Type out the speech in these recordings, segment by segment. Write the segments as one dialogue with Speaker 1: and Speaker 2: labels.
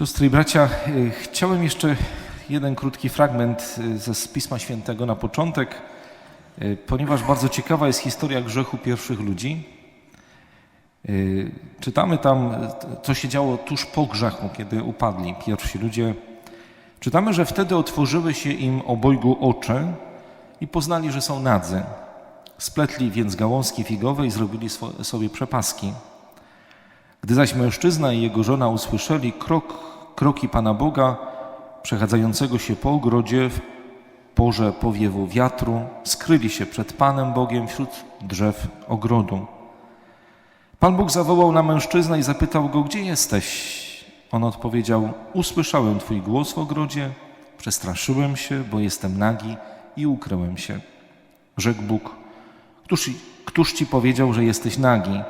Speaker 1: Siostry i bracia, y, chciałem jeszcze jeden krótki fragment y, ze Pisma Świętego na początek, y, ponieważ bardzo ciekawa jest historia grzechu pierwszych ludzi. Czytamy tam, co się działo tuż po grzechu, kiedy upadli pierwsi ludzie. Czytamy, że wtedy otworzyły się im obojgu oczy i poznali, że są nadzy. Spletli więc gałązki figowe i zrobili sobie przepaski. Gdy zaś mężczyzna i jego żona usłyszeli krok, kroki Pana Boga przechadzającego się po ogrodzie w porze powiewu wiatru, skryli się przed Panem Bogiem wśród drzew ogrodu. Pan Bóg zawołał na mężczyznę i zapytał go, gdzie jesteś? On odpowiedział, usłyszałem Twój głos w ogrodzie, przestraszyłem się, bo jestem nagi i ukryłem się. Rzekł Bóg, któż, któż Ci powiedział, że jesteś nagi?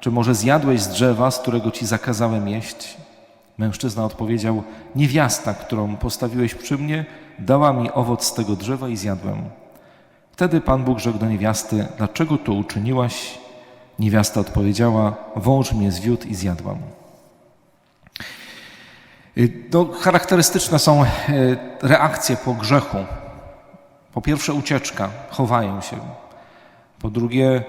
Speaker 1: Czy może zjadłeś z drzewa, z którego Ci zakazałem jeść? Mężczyzna odpowiedział, niewiasta, którą postawiłeś przy mnie, dała mi owoc z tego drzewa i zjadłem. Wtedy Pan Bóg rzekł do niewiasty, dlaczego to uczyniłaś? Niewiasta odpowiedziała, wąż mnie zwiódł i zjadłam. Y, No, charakterystyczne są y, reakcje po grzechu. Po pierwsze ucieczka, chowają się. Po drugie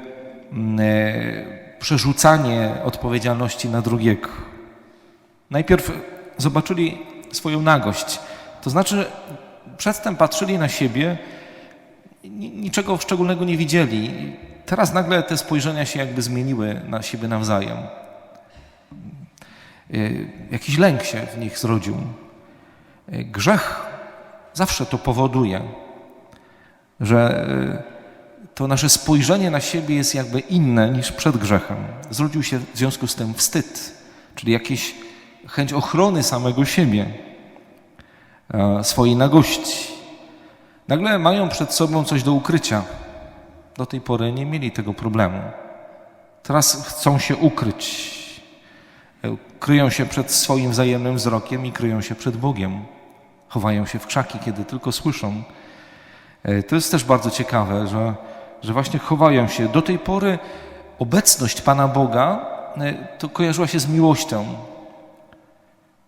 Speaker 1: mm, e, przerzucanie odpowiedzialności na drugiego. Najpierw zobaczyli swoją nagość, to znaczy przedtem patrzyli na siebie, ni- niczego szczególnego nie widzieli. Teraz nagle te spojrzenia się jakby zmieniły na siebie nawzajem. Y, Jakiś lęk się w nich zrodził. Y, Grzech zawsze to powoduje, że y, to nasze spojrzenie na siebie jest jakby inne niż przed grzechem. Zrodził się w związku z tym wstyd, czyli jakieś chęć ochrony samego siebie, e, swojej nagości. Nagle mają przed sobą coś do ukrycia. Do tej pory nie mieli tego problemu. Teraz chcą się ukryć. E, Kryją się przed swoim wzajemnym wzrokiem i kryją się przed Bogiem. Chowają się w krzaki, kiedy tylko słyszą. E, To jest też bardzo ciekawe, że, że właśnie chowają się. Do tej pory obecność Pana Boga e, to kojarzyła się z miłością.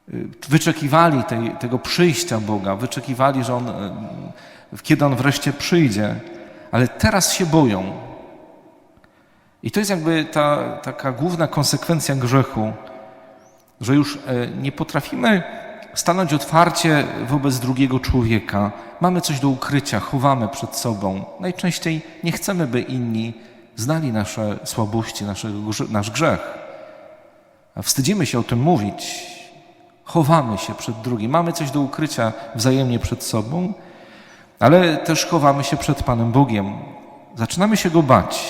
Speaker 1: E, Wyczekiwali tej, tego przyjścia Boga, wyczekiwali, że on, e, kiedy On wreszcie przyjdzie, ale teraz się boją. I to jest jakby ta taka główna konsekwencja grzechu, że już nie potrafimy stanąć otwarcie wobec drugiego człowieka. Mamy coś do ukrycia, chowamy przed sobą. Najczęściej nie chcemy, by inni znali nasze słabości, nasz grzech. Wstydzimy się o tym mówić. Chowamy się przed drugim. Mamy coś do ukrycia wzajemnie przed sobą, ale też chowamy się przed Panem Bogiem. Zaczynamy się Go bać.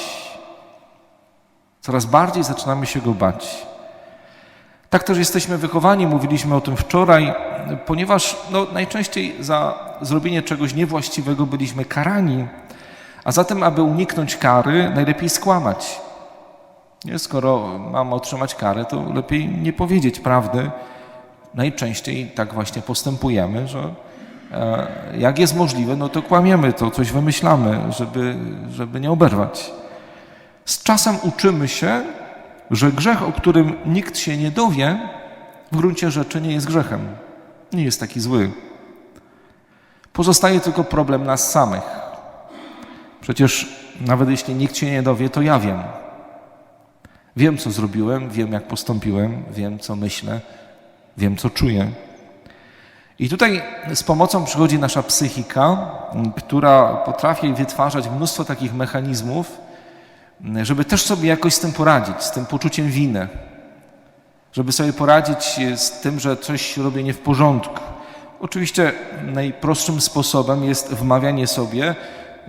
Speaker 1: Coraz bardziej zaczynamy się Go bać. Tak też jesteśmy wychowani, mówiliśmy o tym wczoraj, ponieważ no, najczęściej za zrobienie czegoś niewłaściwego byliśmy karani, a zatem, aby uniknąć kary, najlepiej skłamać. Nie? Skoro mam otrzymać karę, to lepiej nie powiedzieć prawdy. Najczęściej tak właśnie postępujemy, że e, jak jest możliwe, no to kłamiemy, to coś wymyślamy, żeby, żeby nie oberwać. Z czasem uczymy się, że grzech, o którym nikt się nie dowie, w gruncie rzeczy nie jest grzechem. Nie jest taki zły. Pozostaje tylko problem nas samych. Przecież nawet jeśli nikt się nie dowie, to ja wiem. Wiem, co zrobiłem, wiem, jak postąpiłem, wiem, co myślę, wiem, co czuję. I tutaj z pomocą przychodzi nasza psychika, która potrafi wytwarzać mnóstwo takich mechanizmów, żeby też sobie jakoś z tym poradzić, z tym poczuciem winy, żeby sobie poradzić z tym, że coś robię nie w porządku. Oczywiście najprostszym sposobem jest wmawianie sobie,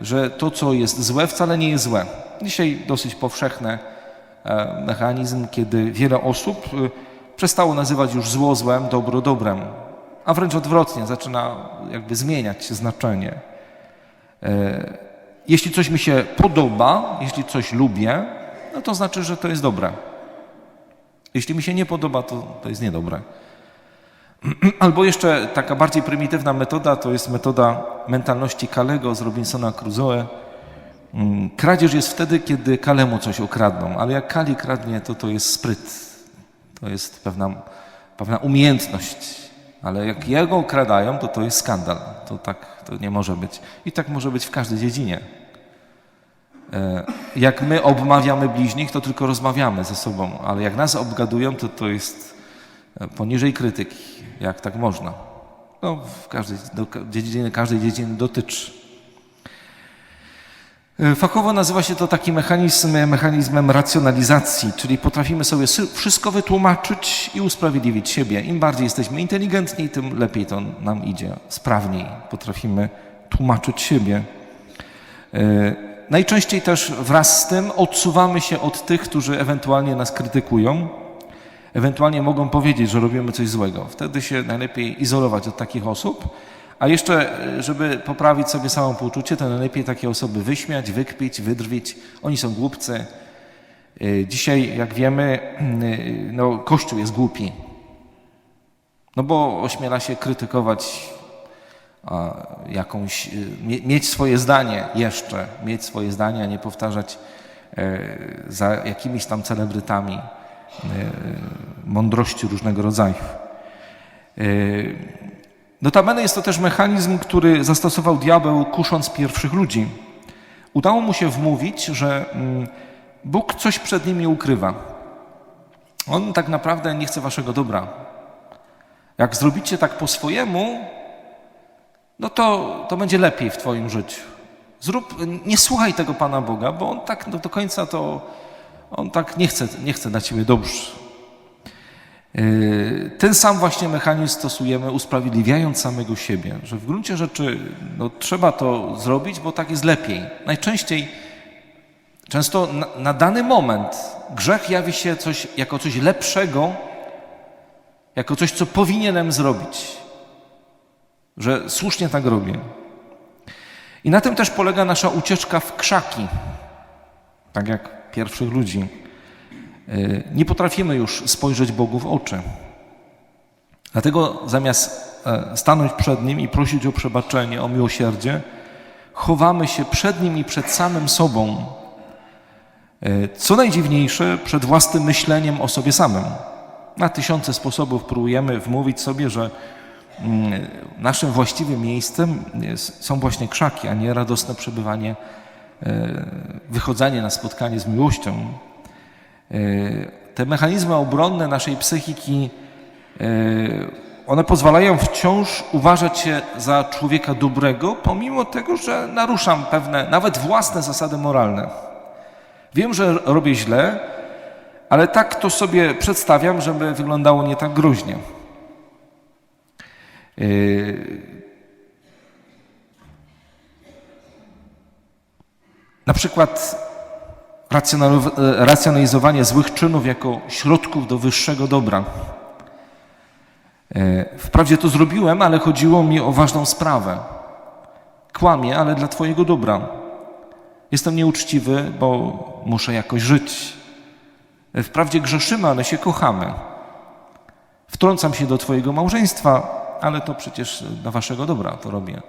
Speaker 1: że to, co jest złe, wcale nie jest złe. Dzisiaj dosyć powszechny e, mechanizm, kiedy wiele osób e, przestało nazywać już zło złem, dobro dobrem, a wręcz odwrotnie, zaczyna jakby zmieniać znaczenie. Jeśli coś mi się podoba, jeśli coś lubię, no to znaczy, że to jest dobre. Jeśli mi się nie podoba, to, to jest niedobre. Albo jeszcze taka bardziej prymitywna metoda to jest metoda mentalności Kalego z Robinsona Crusoe. Mm, Kradzież jest wtedy, kiedy Kalemu coś okradną, ale jak Kali kradnie, to to jest spryt. To jest pewna pewna umiejętność. Ale jak jego ukradają, to to jest skandal. To tak to nie może być. I tak może być w każdej dziedzinie. E, Jak my obmawiamy bliźnich, to tylko rozmawiamy ze sobą, ale jak nas obgadują, to to jest e, poniżej krytyki. Jak tak można? No, w każdej do, dziedziny, każdej dziedziny dotyczy. E, Fachowo nazywa się to taki mechanizm mechanizmem racjonalizacji, czyli potrafimy sobie wszystko wytłumaczyć i usprawiedliwić siebie. Im bardziej jesteśmy inteligentni, tym lepiej to nam idzie, sprawniej potrafimy tłumaczyć siebie. E, Najczęściej też wraz z tym odsuwamy się od tych, którzy ewentualnie nas krytykują, ewentualnie mogą powiedzieć, że robimy coś złego. Wtedy się najlepiej izolować od takich osób, a jeszcze, e, żeby poprawić sobie samopoczucie, to najlepiej takie osoby wyśmiać, wykpić, wydrwić. Oni są głupcy. E, Dzisiaj, jak wiemy, e, no, Kościół jest głupi. No bo ośmiela się krytykować jakąś, mie- mieć swoje zdanie jeszcze, mieć swoje zdanie, a nie powtarzać za jakimiś tam celebrytami mądrości różnego rodzaju. Notabene jest to też mechanizm, który zastosował diabeł kusząc pierwszych ludzi. Udało mu się wmówić, że mm, Bóg coś przed nimi ukrywa. On tak naprawdę nie chce waszego dobra. Jak zrobicie tak po swojemu, no to, to będzie lepiej w Twoim życiu. Zrób, nie słuchaj tego Pana Boga, bo On tak no, do końca to, On tak nie chce, nie chce dla Ciebie dobrze. Yy, Ten sam właśnie mechanizm stosujemy, usprawiedliwiając samego siebie, że w gruncie rzeczy no, trzeba to zrobić, bo tak jest lepiej. Najczęściej, często na, na dany moment grzech jawi się coś, jako coś lepszego, jako coś, co powinienem zrobić że słusznie tak robię. I na tym też polega nasza ucieczka w krzaki, tak jak pierwszych ludzi. Yy, Nie potrafimy już spojrzeć Bogu w oczy. Dlatego zamiast e, stanąć przed Nim i prosić o przebaczenie, o miłosierdzie, chowamy się przed Nim i przed samym sobą. Yy, Co najdziwniejsze, przed własnym myśleniem o sobie samym. Na tysiące sposobów próbujemy wmówić sobie, że mm, naszym właściwym miejscem są właśnie krzaki, a nie radosne przebywanie, e, wychodzenie na spotkanie z miłością. E, Te mechanizmy obronne naszej psychiki, e, one pozwalają wciąż uważać się za człowieka dobrego, pomimo tego, że naruszam pewne, nawet własne zasady moralne. Wiem, że robię źle, ale tak to sobie przedstawiam, żeby wyglądało nie tak groźnie. Yy, Na przykład e, racjonalizowanie złych czynów jako środków do wyższego dobra. E, Wprawdzie to zrobiłem, ale chodziło mi o ważną sprawę. Kłamię, ale dla Twojego dobra. Jestem nieuczciwy, bo muszę jakoś żyć. E, Wprawdzie grzeszymy, ale się kochamy. Wtrącam się do Twojego małżeństwa, ale to przecież dla Waszego dobra to robię.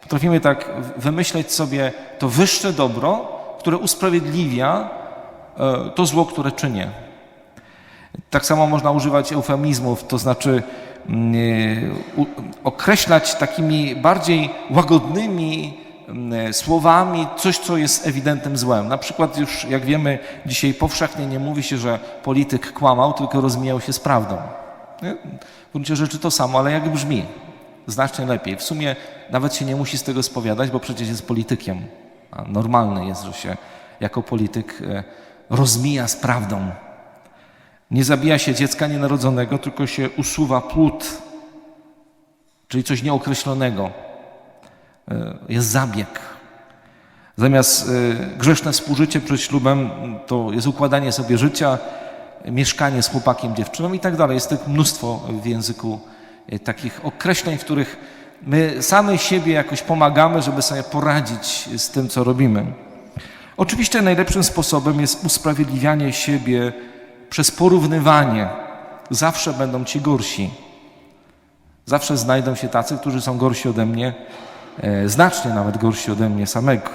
Speaker 1: Potrafimy tak wymyśleć sobie to wyższe dobro, które usprawiedliwia e, to zło, które czynię. Tak samo można używać eufemizmów, to znaczy mm, u- określać takimi bardziej łagodnymi mm, słowami coś, co jest ewidentnym złem. Na przykład już, jak wiemy, dzisiaj powszechnie nie mówi się, że polityk kłamał, tylko rozmijał się z prawdą. W gruncie rzeczy to samo, ale jak brzmi? Znacznie lepiej. W sumie nawet się nie musi z tego spowiadać, bo przecież jest politykiem. A normalne jest, że się jako polityk e, rozmija z prawdą. Nie zabija się dziecka nienarodzonego, tylko się usuwa płód, czyli coś nieokreślonego. E, Jest zabieg. Zamiast e, grzeszne współżycie przed ślubem to jest układanie sobie życia, mieszkanie z chłopakiem, dziewczyną i tak dalej. Jest tych mnóstwo w języku takich określeń, w których my same siebie jakoś pomagamy, żeby sobie poradzić z tym, co robimy. Oczywiście najlepszym sposobem jest usprawiedliwianie siebie przez porównywanie. Zawsze będą ci gorsi. Zawsze znajdą się tacy, którzy są gorsi ode mnie, e, znacznie nawet gorsi ode mnie samego.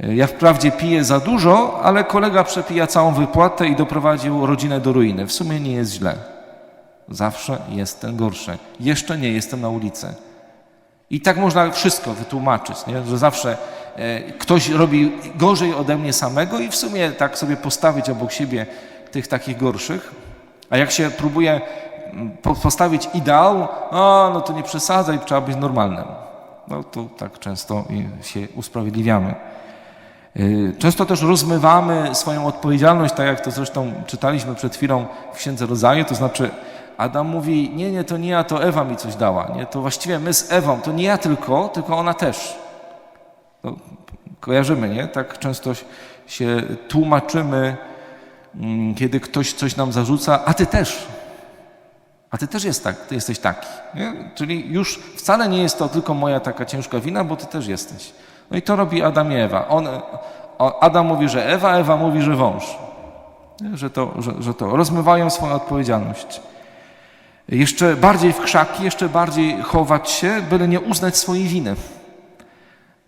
Speaker 1: E, Ja wprawdzie piję za dużo, ale kolega przepija całą wypłatę i doprowadził rodzinę do ruiny. W sumie nie jest źle. Zawsze jest ten gorszy. Jeszcze nie jestem na ulicy. I tak można wszystko wytłumaczyć, nie? że zawsze e, ktoś robi gorzej ode mnie samego i w sumie tak sobie postawić obok siebie tych takich gorszych. A jak się próbuje po- postawić ideał, o, no to nie przesadzaj, trzeba być normalnym. No to tak często się usprawiedliwiamy. Y, Często też rozmywamy swoją odpowiedzialność, tak jak to zresztą czytaliśmy przed chwilą w Księdze Rodzaju, to znaczy Adam mówi, nie, nie, to nie ja, to Ewa mi coś dała, nie, to właściwie my z Ewą, to nie ja tylko, tylko ona też. To kojarzymy, nie? Tak często się tłumaczymy, mm, kiedy ktoś coś nam zarzuca, a ty też. A ty też jest tak, ty jesteś taki. Nie? Czyli już wcale nie jest to tylko moja taka ciężka wina, bo ty też jesteś. No i to robi Adam i Ewa. On, Adam mówi, że Ewa, Ewa mówi, że wąż. Że, to, że, że to rozmywają swoją odpowiedzialność. Jeszcze bardziej w krzaki, jeszcze bardziej chować się, byle nie uznać swojej winy.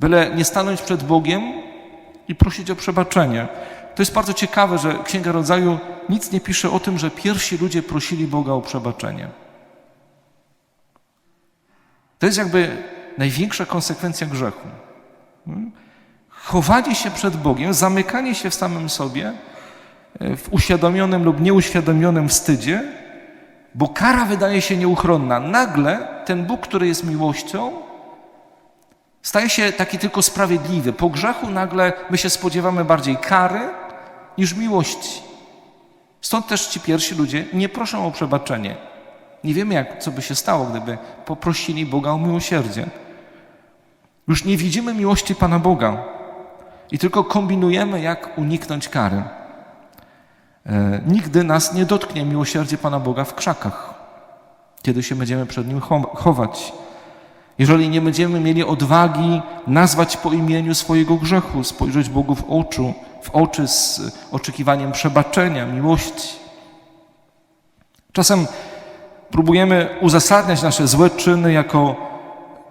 Speaker 1: Byle nie stanąć przed Bogiem i prosić o przebaczenie. To jest bardzo ciekawe, że Księga Rodzaju nic nie pisze o tym, że pierwsi ludzie prosili Boga o przebaczenie. To jest jakby największa konsekwencja grzechu. Chowanie się przed Bogiem, zamykanie się w samym sobie, e, w uświadomionym lub nieuświadomionym wstydzie, bo kara wydaje się nieuchronna. Nagle ten Bóg, który jest miłością, staje się taki tylko sprawiedliwy. Po grzechu nagle my się spodziewamy bardziej kary niż miłości. Stąd też ci pierwsi ludzie nie proszą o przebaczenie. Nie wiemy, jak, co by się stało, gdyby poprosili Boga o miłosierdzie. Już nie widzimy miłości Pana Boga i tylko kombinujemy, jak uniknąć kary. E, nigdy nas nie dotknie miłosierdzie Pana Boga w krzakach, kiedy się będziemy przed Nim cho- chować. Jeżeli nie będziemy mieli odwagi nazwać po imieniu swojego grzechu, spojrzeć Bogu w oczu, w oczy z oczekiwaniem przebaczenia, miłości. Czasem próbujemy uzasadniać nasze złe czyny jako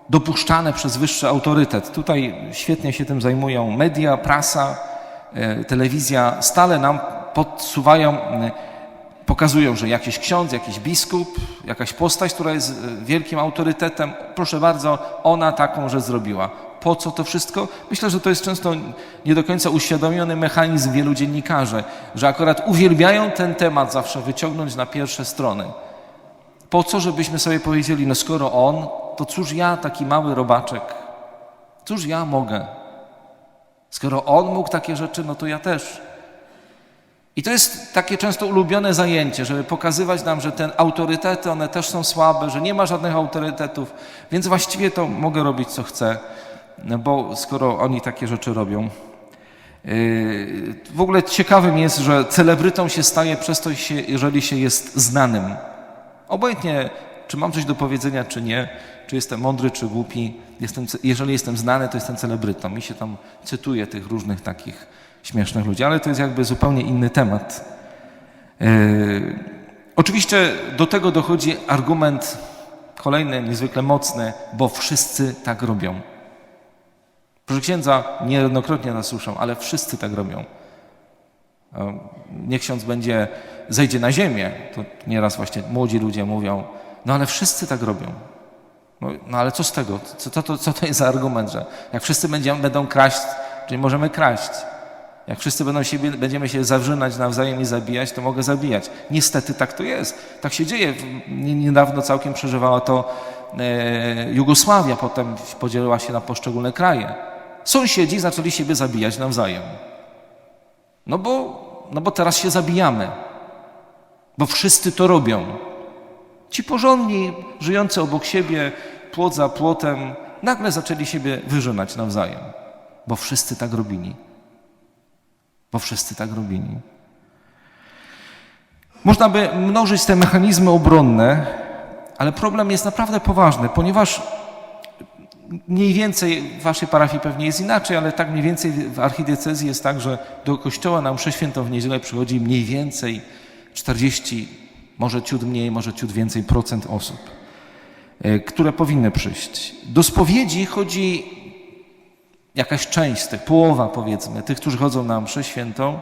Speaker 1: dopuszczane przez wyższy autorytet. Tutaj świetnie się tym zajmują media, prasa, e, telewizja. Stale nam podsuwają, e, pokazują, że jakiś ksiądz, jakiś biskup, jakaś postać, która jest e, wielkim autorytetem, proszę bardzo, ona taką rzecz zrobiła. Po co to wszystko? Myślę, że to jest często nie do końca uświadomiony mechanizm wielu dziennikarzy, że akurat uwielbiają ten temat zawsze wyciągnąć na pierwsze strony. Po co, żebyśmy sobie powiedzieli, no skoro on, to cóż ja, taki mały robaczek, cóż ja mogę? Skoro on mógł takie rzeczy, no to ja też. I to jest takie często ulubione zajęcie, żeby pokazywać nam, że te autorytety, one też są słabe, że nie ma żadnych autorytetów, więc właściwie to mogę robić, co chcę, bo skoro oni takie rzeczy robią. Yy, W ogóle ciekawym jest, że celebrytą się staje przez to, jeżeli się jest znanym. Obojętnie, czy mam coś do powiedzenia, czy nie, czy jestem mądry, czy głupi, jestem, jeżeli jestem znany, to jestem celebrytą. Mi się tam cytuje tych różnych takich śmiesznych ludzi, ale to jest jakby zupełnie inny temat. Yy, oczywiście do tego dochodzi argument kolejny, niezwykle mocny, bo wszyscy tak robią. Proszę księdza, niejednokrotnie nas słyszą, ale wszyscy tak robią. E, Niech ksiądz będzie, zejdzie na ziemię. To nieraz właśnie młodzi ludzie mówią, no ale wszyscy tak robią. No, no ale co z tego? Co, co, to, co to jest za argument, że jak wszyscy będziemy, będą kraść, czyli możemy kraść. Jak wszyscy będą siebie, będziemy się zawrzynać nawzajem i zabijać, to mogę zabijać. Niestety tak to jest. Tak się dzieje. Nie- Niedawno całkiem przeżywała to e, Jugosławia, potem podzieliła się na poszczególne kraje. Sąsiedzi zaczęli siebie zabijać nawzajem. No bo, no bo teraz się zabijamy. Bo wszyscy to robią. Ci porządni, żyjący obok siebie, płot za płotem, nagle zaczęli siebie wyrzynać nawzajem. Bo wszyscy tak robili. Bo wszyscy tak robili. Można by mnożyć te mechanizmy obronne, ale problem jest naprawdę poważny, ponieważ mniej więcej w waszej parafii pewnie jest inaczej, ale tak mniej więcej w archidiecezji jest tak, że do kościoła na mszę świętą w niedzielę przychodzi mniej więcej 40, może ciut mniej, może ciut więcej procent osób, e, które powinny przyjść. Do spowiedzi chodzi jakaś część z tych, połowa powiedzmy, tych, którzy chodzą na mszę świętą,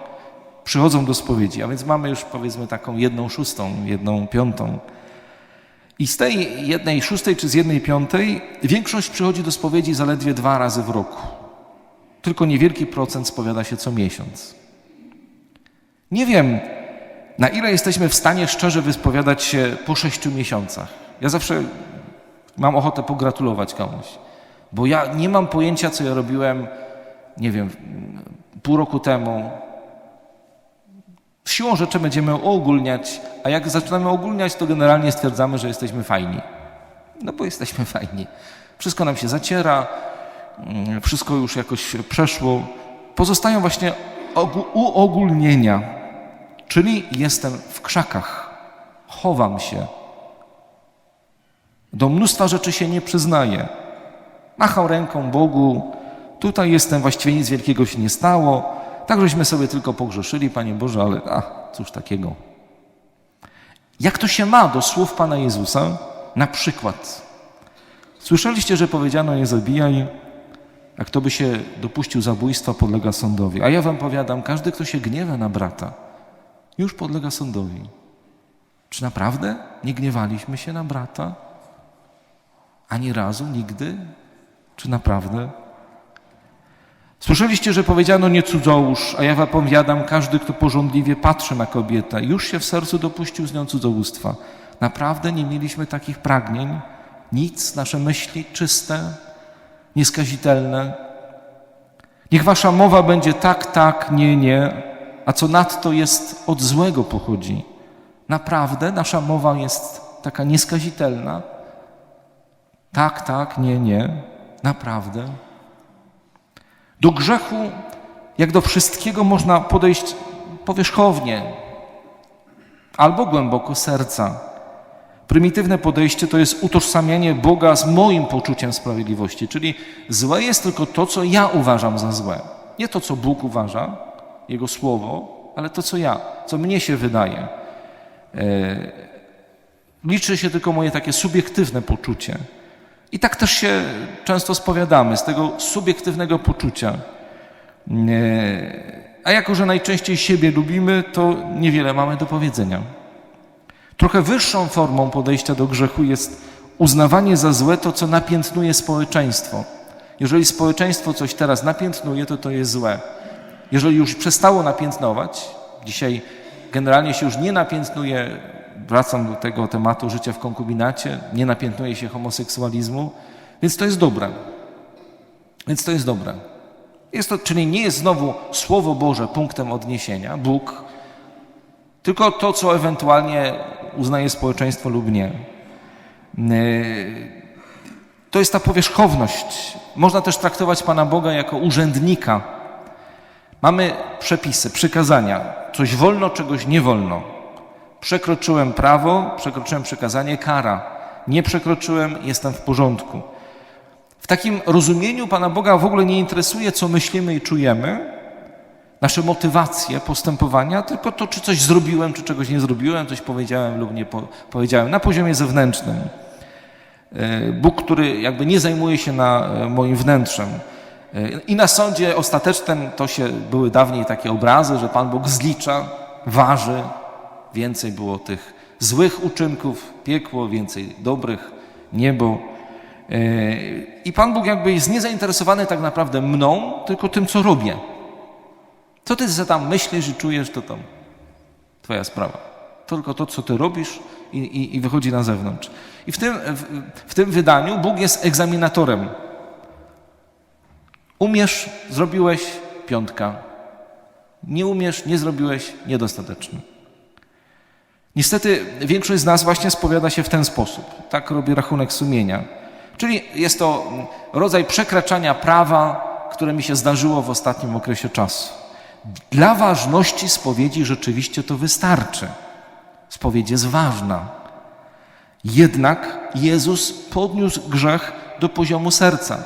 Speaker 1: przychodzą do spowiedzi, a więc mamy już powiedzmy taką jedną szóstą, jedną piątą I z tej jednej szóstej czy z jednej piątej większość przychodzi do spowiedzi zaledwie dwa razy w roku. Tylko niewielki procent spowiada się co miesiąc. Nie wiem, na ile jesteśmy w stanie szczerze wyspowiadać się po sześciu miesiącach. Ja zawsze mam ochotę pogratulować komuś, bo ja nie mam pojęcia, co ja robiłem, nie wiem, pół roku temu. Siłą rzeczy będziemy ogólniać, a jak zaczynamy ogólniać, to generalnie stwierdzamy, że jesteśmy fajni. No bo jesteśmy fajni. Wszystko nam się zaciera, mm, wszystko już jakoś przeszło. Pozostają właśnie ogó- uogólnienia, czyli jestem w krzakach, chowam się. Do mnóstwa rzeczy się nie przyznaję. Machał ręką Bogu, tutaj jestem, właściwie nic wielkiego się nie stało. Tak żeśmy sobie tylko pogrzeszyli, Panie Boże, ale a, cóż takiego. Jak to się ma do słów Pana Jezusa? Na przykład, słyszeliście, że powiedziano nie zabijaj, a kto by się dopuścił zabójstwa, podlega sądowi. A ja wam powiadam, każdy, kto się gniewa na brata, już podlega sądowi. Czy naprawdę nie gniewaliśmy się na brata? Ani razu, nigdy? Czy naprawdę? Słyszeliście, że powiedziano nie cudzołóż, a ja wam powiadam, każdy, kto porządliwie patrzy na kobietę, już się w sercu dopuścił z nią cudzołóstwa. Naprawdę nie mieliśmy takich pragnień? Nic, nasze myśli czyste, nieskazitelne. Niech wasza mowa będzie tak, tak, nie, nie, a co nadto jest od złego pochodzi. Naprawdę nasza mowa jest taka nieskazitelna? Tak, tak, nie, nie, naprawdę. Do grzechu, jak do wszystkiego, można podejść powierzchownie albo głęboko serca. Prymitywne podejście to jest utożsamianie Boga z moim poczuciem sprawiedliwości, czyli złe jest tylko to, co ja uważam za złe. Nie to, co Bóg uważa, Jego słowo, ale to, co ja, co mnie się wydaje. E, liczy się tylko moje takie subiektywne poczucie. I tak też się często spowiadamy z tego subiektywnego poczucia. A jako, że najczęściej siebie lubimy, to niewiele mamy do powiedzenia. Trochę wyższą formą podejścia do grzechu jest uznawanie za złe to, co napiętnuje społeczeństwo. Jeżeli społeczeństwo coś teraz napiętnuje, to to jest złe. Jeżeli już przestało napiętnować, dzisiaj generalnie się już nie napiętnuje, wracam do tego tematu życia w konkubinacie, nie napiętnuje się homoseksualizmu, więc to jest dobre. Więc to jest dobre. Jest to, czyli nie jest znowu Słowo Boże punktem odniesienia, Bóg, tylko to, co ewentualnie uznaje społeczeństwo lub nie. Yy, To jest ta powierzchowność. Można też traktować Pana Boga jako urzędnika. Mamy przepisy, przykazania. Coś wolno, czegoś nie wolno. Przekroczyłem prawo, przekroczyłem przykazanie, kara. Nie przekroczyłem, jestem w porządku. W takim rozumieniu Pana Boga w ogóle nie interesuje, co myślimy i czujemy, nasze motywacje postępowania, tylko to, czy coś zrobiłem, czy czegoś nie zrobiłem, coś powiedziałem lub nie po, powiedziałem na poziomie zewnętrznym. E, Bóg, który jakby nie zajmuje się na e, moim wnętrzem. E, I na sądzie ostatecznym to się były dawniej takie obrazy, że Pan Bóg zlicza, waży. Więcej było tych złych uczynków, piekło, więcej dobrych, niebo. E, I Pan Bóg jakby jest niezainteresowany tak naprawdę mną, tylko tym, co robię. Co ty za tam myślisz i czujesz, to tam twoja sprawa. Tylko to, co ty robisz i, i, i wychodzi na zewnątrz. I w tym, w, w tym wydaniu Bóg jest egzaminatorem. Umiesz, zrobiłeś, piątka. Nie umiesz, nie zrobiłeś, niedostateczny. Niestety większość z nas właśnie spowiada się w ten sposób. Tak robi rachunek sumienia. Czyli jest to rodzaj przekraczania prawa, które mi się zdarzyło w ostatnim okresie czasu. Dla ważności spowiedzi rzeczywiście to wystarczy. Spowiedź jest ważna. Jednak Jezus podniósł grzech do poziomu serca.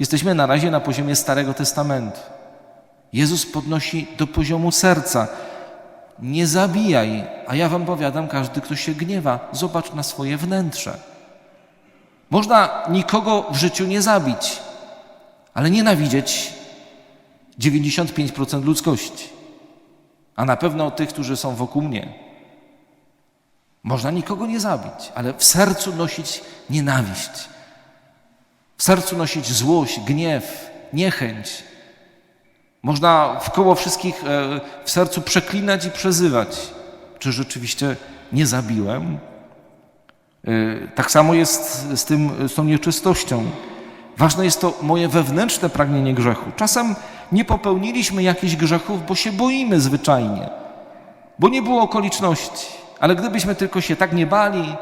Speaker 1: Jesteśmy na razie na poziomie Starego Testamentu. Jezus podnosi do poziomu serca. Nie zabijaj, a ja wam powiadam, każdy, kto się gniewa, zobacz na swoje wnętrze. Można nikogo w życiu nie zabić, ale nienawidzieć 95% ludzkości, a na pewno tych, którzy są wokół mnie. Można nikogo nie zabić, ale w sercu nosić nienawiść. W sercu nosić złość, gniew, niechęć. Można wkoło wszystkich e, w sercu przeklinać i przezywać. Czy rzeczywiście nie zabiłem? E, Tak samo jest z, tym, z tą nieczystością. Ważne jest to moje wewnętrzne pragnienie grzechu. Czasem nie popełniliśmy jakichś grzechów, bo się boimy zwyczajnie, bo nie było okoliczności. Ale gdybyśmy tylko się tak nie bali,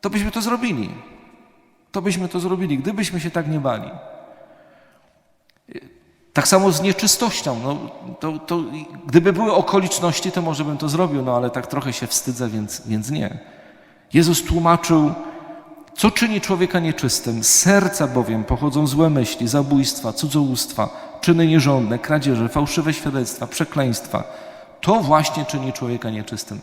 Speaker 1: to byśmy to zrobili. To byśmy to zrobili, gdybyśmy się tak nie bali. Tak samo z nieczystością. No, to, to, gdyby były okoliczności, to może bym to zrobił, no ale tak trochę się wstydzę, więc, więc nie. Jezus tłumaczył, co czyni człowieka nieczystym. Z serca bowiem pochodzą złe myśli, zabójstwa, cudzołóstwa, czyny nierządne, kradzieże, fałszywe świadectwa, przekleństwa. To właśnie czyni człowieka nieczystym.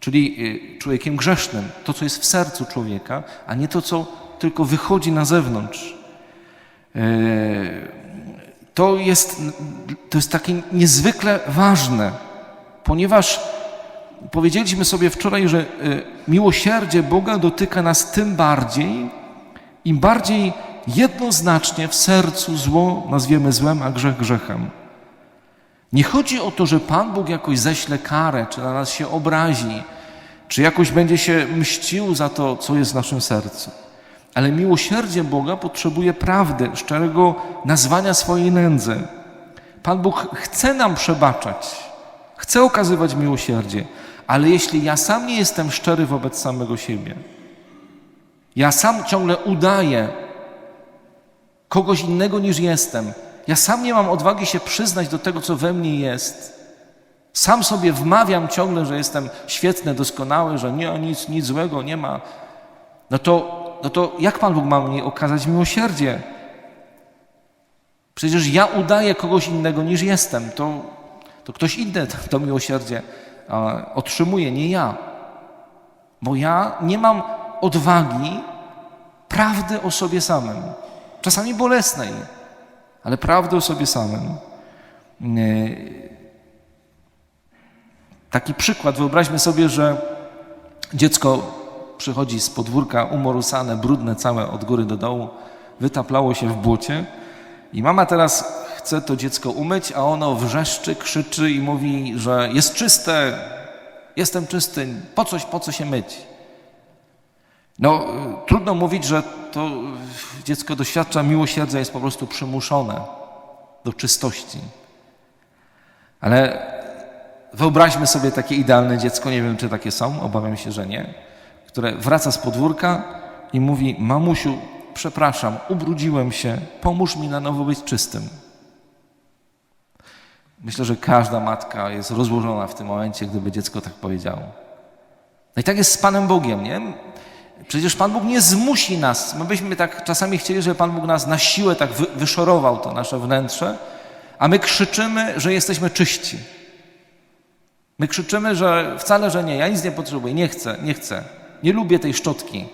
Speaker 1: Czyli y, człowiekiem grzesznym. To, co jest w sercu człowieka, a nie to, co tylko wychodzi na zewnątrz. To jest, to jest takie niezwykle ważne, ponieważ powiedzieliśmy sobie wczoraj, że y, miłosierdzie Boga dotyka nas tym bardziej, im bardziej jednoznacznie w sercu zło nazwiemy złem, a grzech grzechem. Nie chodzi o to, że Pan Bóg jakoś ześle karę, czy na nas się obrazi, czy jakoś będzie się mścił za to, co jest w naszym sercu. Ale miłosierdzie Boga potrzebuje prawdy, szczerego nazwania swojej nędzy. Pan Bóg chce nam przebaczać, chce okazywać miłosierdzie, ale jeśli ja sam nie jestem szczery wobec samego siebie, ja sam ciągle udaję kogoś innego niż jestem, ja sam nie mam odwagi się przyznać do tego, co we mnie jest, sam sobie wmawiam ciągle, że jestem świetny, doskonały, że nie, nic, nic złego nie ma, no to, no to jak Pan Bóg ma mi okazać miłosierdzie? Przecież ja udaję kogoś innego niż jestem. To, to ktoś inny to, miłosierdzie otrzymuje, nie ja. Bo ja nie mam odwagi prawdy o sobie samym. Czasami bolesnej, ale prawdy o sobie samym. Nie. Taki przykład, wyobraźmy sobie, że dziecko przychodzi z podwórka umorusane, brudne całe od góry do dołu, wytaplało się w błocie i mama teraz chce to dziecko umyć, a ono wrzeszczy, krzyczy i mówi, że jest czyste, jestem czysty, po coś, po co się myć? No, trudno mówić, że to dziecko doświadcza miłosierdzia, jest po prostu przymuszone do czystości. Ale wyobraźmy sobie takie idealne dziecko, nie wiem czy takie są, obawiam się, że nie, które wraca z podwórka i mówi: Mamusiu, przepraszam, ubrudziłem się, pomóż mi na nowo być czystym. Myślę, że każda matka jest rozłożona w tym momencie, gdyby dziecko tak powiedziało. No i tak jest z Panem Bogiem, nie? Przecież Pan Bóg nie zmusi nas. My byśmy tak czasami chcieli, żeby Pan Bóg nas na siłę tak wy, wyszorował to nasze wnętrze, a my krzyczymy, że jesteśmy czyści. My krzyczymy, że wcale, że nie, ja nic nie potrzebuję, nie chcę, nie chcę. Nie lubię tej szczotki.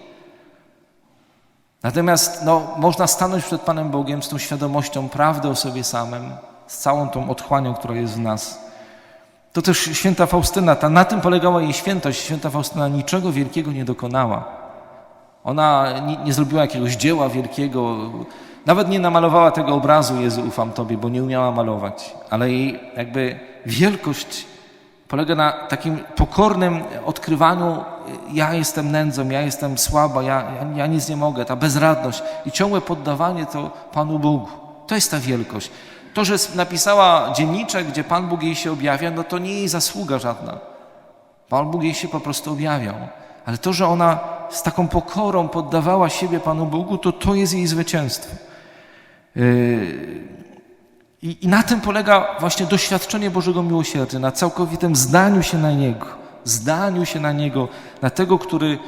Speaker 1: Natomiast no, można stanąć przed Panem Bogiem z tą świadomością prawdy o sobie samym, z całą tą otchłanią, która jest w nas. To też święta Faustyna, ta, na tym polegała jej świętość. Święta Faustyna niczego wielkiego nie dokonała. Ona nie, nie zrobiła jakiegoś dzieła wielkiego, nawet nie namalowała tego obrazu Jezu, ufam Tobie, bo nie umiała malować. Ale jej jakby wielkość polega na takim pokornym odkrywaniu, ja jestem nędzą, ja jestem słaba, ja, ja, ja nic nie mogę, ta bezradność i ciągłe poddawanie to Panu Bogu. To jest ta wielkość. To, że napisała dzienniczek, gdzie Pan Bóg jej się objawia, no to nie jej zasługa żadna. Pan Bóg jej się po prostu objawiał. Ale to, że ona z taką pokorą poddawała siebie Panu Bogu, to to jest jej zwycięstwo. Yy, I, I na tym polega właśnie doświadczenie Bożego Miłosierdzia, na całkowitym zdaniu się na Niego, zdaniu się na Niego, na tego, który